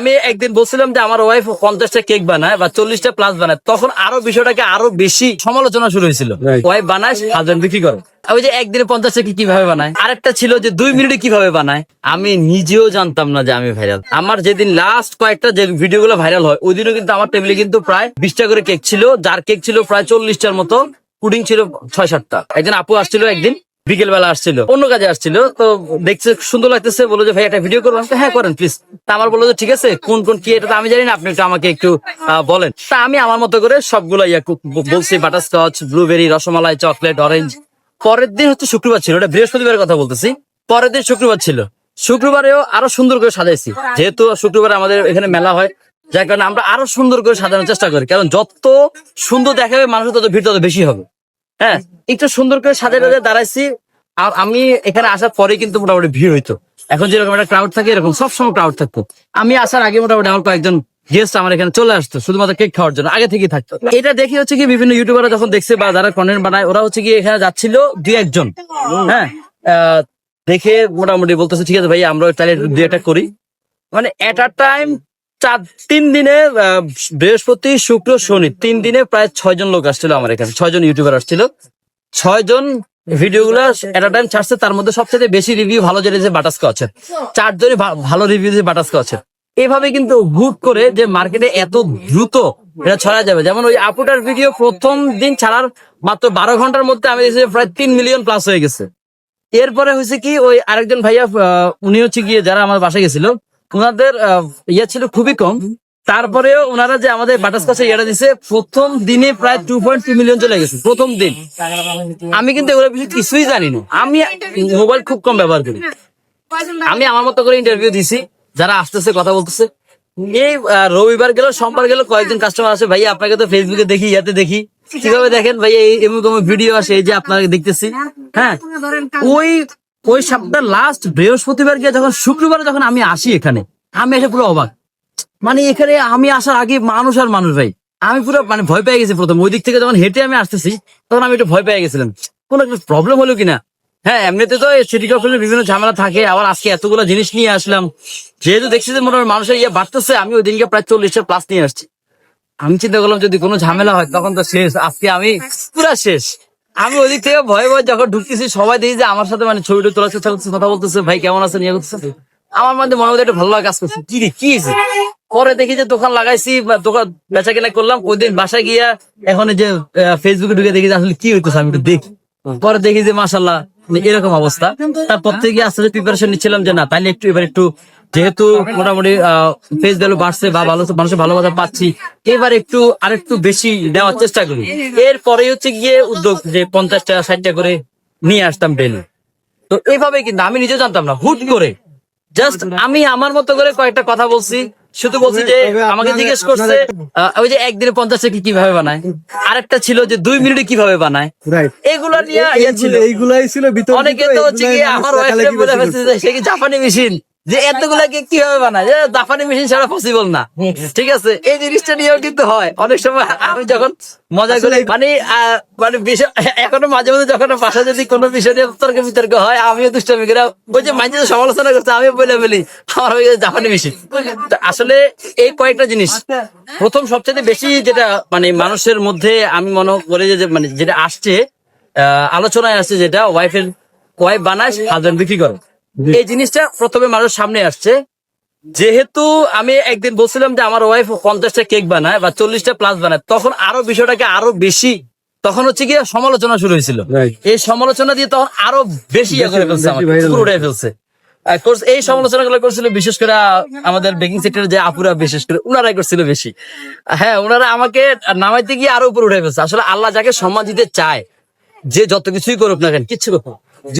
আমি একদিন বলছিলাম যে আমার ওয়াইফ পঞ্চাশটা কেক বানায় বা চল্লিশটা প্লাস বানায়। তখন আরও বিষয়টাকে আরও বেশি সমালোচনা শুরু হয়েছিল। ওয়াইফ বানায় হাজবেন্ড বিক্রি করে। ওই যে একদিনে পঞ্চাশটা কেক কীভাবে বানায়? আরেকটা ছিল যে দুই মিনিটে কীভাবে বানায়? আমি নিজেও জানতাম না যে আমি ভাইরাল আমার যেদিন লাস্ট কয়েকটা যে ভিডিও গুলো ভাইরাল হয় ওই দিনও কিন্তু আমার টেবিলে কিন্তু প্রায় বিশটা করে কেক ছিল। যার কেক ছিল প্রায় চল্লিশটার মতো। পুডিং ছিল ছয় সাতটা একজন আপু আসছিল একদিন। বিকেল বেলা আসছিল, অন্য কাজে আসছিল, তো দেখছে সুন্দর লাগতেছে, বলল যে, ভাই, একটা ভিডিও করব। হ্যাঁ করেন প্লিজ তা আমার বলল যে, ঠিক আছে, কোন কোন কি এটা আমি জানি না, আপনি একটু আমাকে একটু বলেন। তা আমি আমার মতো করে সবগুলো ইয়া বলছি butterscotch blueberry rasmalai chocolate orange পরের দিন হচ্ছে শুক্রবার ছিল ওটা বৃহস্পতিবারের কথা বলতেছি। পরের দিন শুক্রবার ছিল। শুক্রবারেও আরও সুন্দর করে সাজাইছি। যেহেতু শুক্রবার আমাদের এখানে মেলা হয়, যার কারণে আমরা আরও সুন্দর করে সাজানোর চেষ্টা করি। কারণ যত সুন্দর দেখাবে, মানুষের তত ভিড় তত বেশি হবে। হ্যাঁ একটু সুন্দর করে সাজায় টাজায় দাঁড়াইছি। আর আমি এখানে আসার পরে কিন্তু মোটামুটি ভিড় হইতো। এখন যেরকম একটা ক্রাউড থাকে এরকম সবসময় ক্রাউড থাকতো। আমি আসার আগে মোটামুটি আমার কয়েকজন গেস্ট আমার এখানে চলে আসতো শুধুমাত্র কেক খাওয়ার জন্য। আগে থেকেই থাকতো। এটা দেখে হচ্ছে কি বিভিন্ন ইউটিউবাররা যখন দেখছে বা যারা কন্টেন্ট বানায় ওরা হচ্ছে কি এখানে যাচ্ছিল দুই একজন। হ্যাঁ আহ, দেখে মোটামুটি বলতেছে ঠিক আছে ভাই আমরা তাহলে দুই একটা করি। মানে এট আ টাইম চার, তিন দিনে বৃহস্পতি, শুক্র, শনি, তিন দিনে প্রায় ছয় জন লোক আসছিল আমার এখানে ছয় জন ইউটিউবার আসছিল। ছয় জন ভিডিও গুলো এট টাইম ছাড়ছে, তার মধ্যে সবচেয়ে বেশি রিভিউ ভালো যে বাটাস্ক আছে চারজনই ভালো রিভিউ যে বাটাস্ক আছে এভাবে কিন্তু হুট করে যে মার্কেটে এত দ্রুত এটা ছড়া যাবে, যেমন ওই আপুটার ভিডিও প্রথম দিন ছাড়ার মাত্র বারো ঘণ্টার মধ্যে আমি দেখছি প্রায় তিন মিলিয়ন প্লাস হয়ে গেছে। এরপরে হয়েছে কি, ওই আরেকজন ভাইয়া উনি হচ্ছে গিয়ে যারা আমার বাসায় গেছিল ওনাদের ইয়ে ছিল খুবই কম। তারপরেও ওনারা যে আমাদের বাটাস কাছে ইয়েটা দিছে, প্রথম দিনে প্রায় টু পয়েন্ট টু মিলিয়ন চলে গেছে, প্রথম দিন। আমি কিন্তু এগুলো বিষয়ে কিছুই জানি না আমি মোবাইল খুব কম ব্যবহার করি। আমি আমার মতো করে ইন্টারভিউ দিছি, যারা আসতেছে, কথা বলতেছে। এই রবিবার গেল, সোমবার গেল, কয়েকজন কাস্টমার আসে ভাই আপনাকে তো ফেসবুকে দেখি, ইয়াতে দেখি। কীভাবে দেখেন? ভাই এই ভিডিও আসে, এই যে আপনাকে দেখতেছি। হ্যাঁ? ওই ওই সপ্তাহ লাস্ট বৃহস্পতিবার গিয়ে যখন শুক্রবার যখন আমি আসি এখানে, আমি এসে পুরো অবাক। মানে এখানে আমি আসার আগে মানুষ আর মানুষ ভাই। আমি পুরো মানে ভয় পেয়ে গেছি প্রথম। ওই দিক থেকে যখন হেঁটে আমি আসতেছি, তখন আমি একটু ভয় পেয়ে গেছিলাম। কোনো একটা প্রবলেম হলো কিনা? হ্যাঁ এমনিতে তো সিটি কর্পোরেশনের বিভিন্ন ঝামেলা থাকে। আবার আজকে এতগুলো জিনিস নিয়ে আসলাম। যেহেতু দেখছি যে মোটামুটি মানুষের ইয়ে বাড়তেছে, আমি ওই দিনকে প্রায় চল্লিশটা প্লাস নিয়ে আসছি। আমি চিন্তা করলাম যদি কোনো ঝামেলা হয়, তখন তো শেষ। আজকে আমি পুরা শেষ। আমি ওদিক থেকে ভয়ে ভয়ে যখন ঢুকতেছি, সবাই দেখি যে আমার সাথে মানে ছবিটা তোলার চেষ্টা করতেছে, কথা বলতেছে, ভাই কেমন আছে নিয়ে করতেছে। আমার মধ্যে মনে মধ্যে একটা ভালো লাগা কাজ করছে। কি রে, কি হয়েছে? পরে দেখি যে দোকান লাগাইছি দোকান বেচা কেনা করলাম ওই দিন বাসায় গিয়া এখন যে ফেসবুকে ঢুকে দেখি যে আসলে কি হইতেছে, আমি একটু দেখি। পরে দেখি যে মাসাল্লাহ এরকম অবস্থা। তারপর থেকে আস্তে প্রিপারেশন নিচ্ছিলাম যে না, তাইলে একটু এবার একটু যেহেতু মোটামুটি ফেস ভ্যালু বাড়ছে বা ভালো মানুষের ভালোবাসা পাচ্ছি এবার একটু আরেকটু বেশি নেওয়ার চেষ্টা করি। এরপরে হচ্ছে গিয়ে উদ্যোগ যে পঞ্চাশ পঞ্চাশটা ষাটটা করে নিয়ে আসতাম ডেলি তো এইভাবে কিন্তু আমি নিজে জানতাম না হুট করে। জাস্ট আমি আমার মতো করে কয়েকটা কথা বলছি শুধু বলছি যে আমাকে জিজ্ঞেস করছে ওই যে একদিনে পঞ্চাশ কি কীভাবে বানায়? আরেকটা ছিল যে দুই মিনিটে কীভাবে বানায়? রাইট এগুলো নিয়ে ইয়ে ছিল। এইগুলাই ছিল অনেকে তো হচ্ছে আমার বলে ফেলছে সে কি জাপানি মেশিন যে এতগুলা কেক কীভাবে বানায়? যে জাপানি মেশিন ছাড়া পসিবল না। ঠিক আছে? এই জিনিসটা নিয়েও কিন্তু হয়। অনেক সময় আমি যখন মজা করে মানে মানে বিষয় এখনও মাঝে মাঝে যখন বাসা যদি কোনো বিষয় নিয়ে তর্ক বিতর্ক হয় আমিও দুষ্টামি করে। ওই যে মাঝে সমালোচনা করছে আমি বলে বলি আমার হয়ে গেছে জাপানি মেশিন আসলে এই কয়েকটা জিনিস। প্রথম সবচেয়ে বেশি যেটা মানে মানুষের মধ্যে আমি মনে করি যে মানে যেটা আসছে আহ, আলোচনায় আসছে যেটা ওয়াইফের ওয়াইফ বানায় হাজবেন্ড বিক্রি করে। এই জিনিসটা প্রথমে মানুষ সামনে আসছে। যেহেতু আমি একদিন বলছিলাম যে আমার ওয়াইফ পঞ্চাশটা কেক বানায় বা চল্লিশটা প্লাস বানায় তখন আরও বিষয়টাকে আরও বেশি তখন হচ্ছে গিয়ে সমালোচনা শুরু হয়েছিল। এই সমালোচনা দিয়ে তখন আরও বেশি ইয়ে ফেলছে ফেলছে। এই সমালোচনা গুলো করছিল বিশেষ করে আমাদের বেকিং সেক্টরে যে আপুরা বিশেষ করে উনারাই করছিল বেশি। হ্যাঁ ওনারা আমাকে নামাইতে গিয়ে আরও উপরে উঠে ফেলছে। আসলে আল্লাহ যাকে সম্মান দিতে চায় যে যত কিছুই করুক না কেন কিচ্ছু করুক।